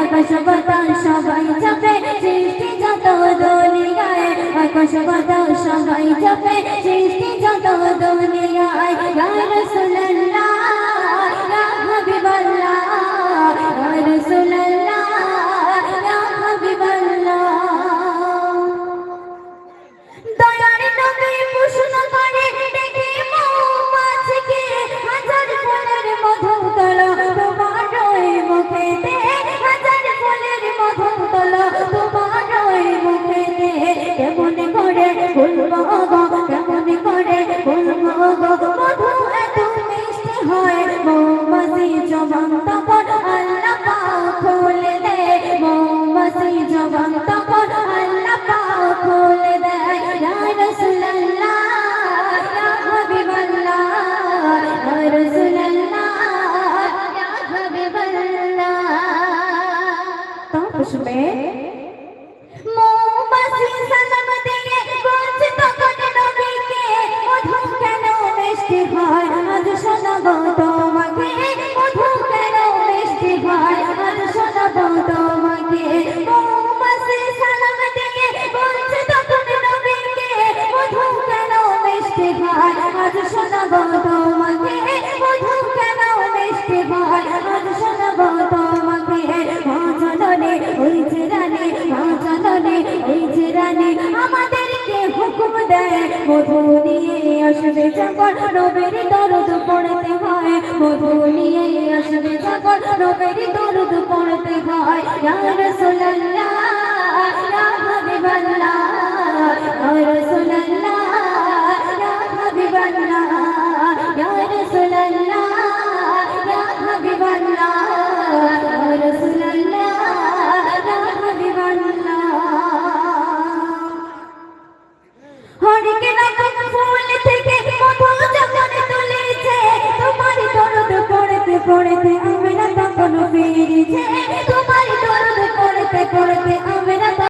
আকাশ বাতাস সবাই চাপে, সৃষ্টি যত দুনিয়ায় আকাশ বাতাস সবাই চাপে, সৃষ্টি যত দুনিয়ায় গায় রসুল খুশবে মোবাসি সালাম দিয়ে বলছে তখন নবীকে মধু কেন মিষ্টি হয়? আজ শোনাবো মধু নিয়ে আসবে যখন রবের দরদ পড়তে হয়। মধু নিয়ে আসবে যখন রবের দরদ পড়তে হয়। ইয়া রাসূলুল্লাহ। পড়ে থাকবে তখন ফিরেছে